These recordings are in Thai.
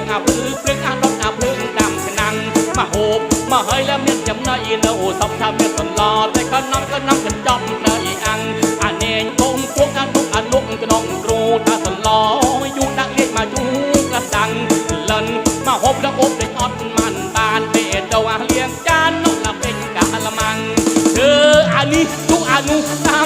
งเด็กอาพลือพลึกอาดอกอาพลึงดำขนังมาโหบมาเฮยแล้วเมียนจำนายเนอสอบทำเมียนตลอดแต่ก็นำก็นำกันจอมเลยอังอันเนยคงพวกอันลุกอันลุกก็น้องครูตาตลออยู่นักเรียนมาจูกระดังเลินมาโหบแล้วอบได้อดมันบานเบ็ดเดาเลี้ยงจานนกละเป็นกะละมังเธออันนี้ทุกอนุตา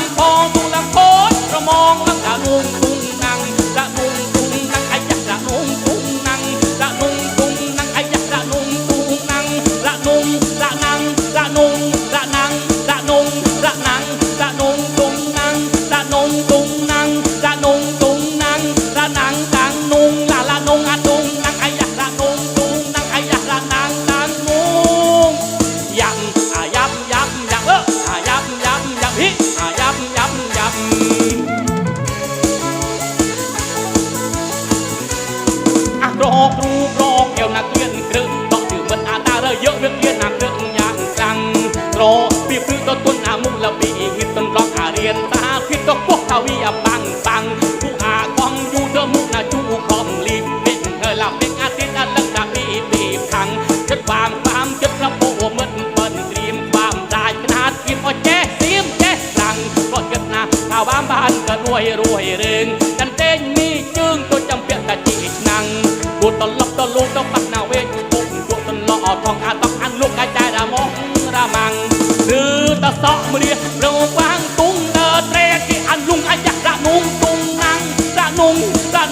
ิดก็พวกทวีอปังปังผู้อาคองอยู่เดอมุกนาจูของรีบเล่นเธอหลับเด็กอาทิตย์อันลักดาปีปีพังจัดวางความจัดระโบเมือนเปิ้นเตรียมความได้ขนาดกินอ้อยแจ๊ซีมแจ๊สังก็เกิดนาข่าวบ้านบ้านก็รวยรวยเริงจันเต้นมีจึงตัวจำเปียกตะจีนังกูตลบตลูต้องปักนาเวทปุ๊บกูตลอดทองอาต้องอันลูกกระจายดามองระมังหรือตะเสาะมือ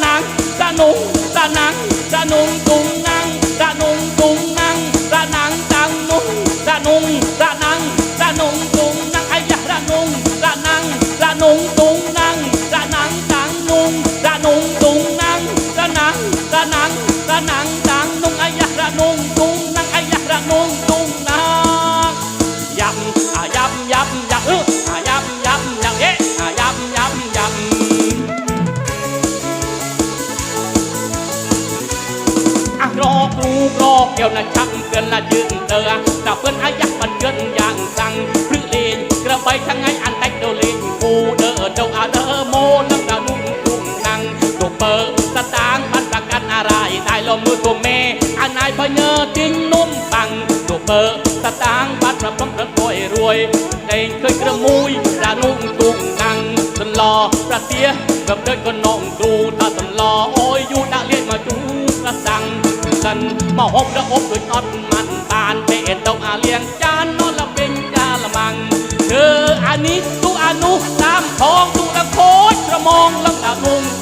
นังระนุงระนังระนุงตุงนังระนุงตุงนังระนังตังนุงระนุงระนังระนุงตุงนังไอายักระนุงระนังระนุงตุงนังระนังตังนุงระนุงตุงนังระนังระนังระนังตังนุงไอายักระนุงตุงนังไอายักระนุงตุงนังยำอะยำยำยำเออ อกรูกรอกเกี่ยวนะชักเกินละยืนเตอแต่เพื่อนอายักมันเกินอย่างสั่งพรือเลนกระใบทั้งไงอันแตกโดเลนกูเดอเดาอาเดอโมน้ำดานุ่งตุ้งนังตัวเปิดสตางค์มันประกันอะไรได้ลมมือตัวเมอันนายพเนอทิ้งนุ่มปังตัวเปิดสตางค์บัตรระพรมระรวยรวยในเคยกระมุยดานุ่งตุ้งนังตลอประเตียกับเดินก็น้องครูตาตลอโอ้ยอยู่นักเรียนมาจูกระสัง กันมาหบระอบด้วยอดมันตานเตะดอกอาเลียงจานนอนละเป็นจาละมังเธออันนี้ตุอนุตามทองตุละโคตรระมองลังละนุงตุงนัง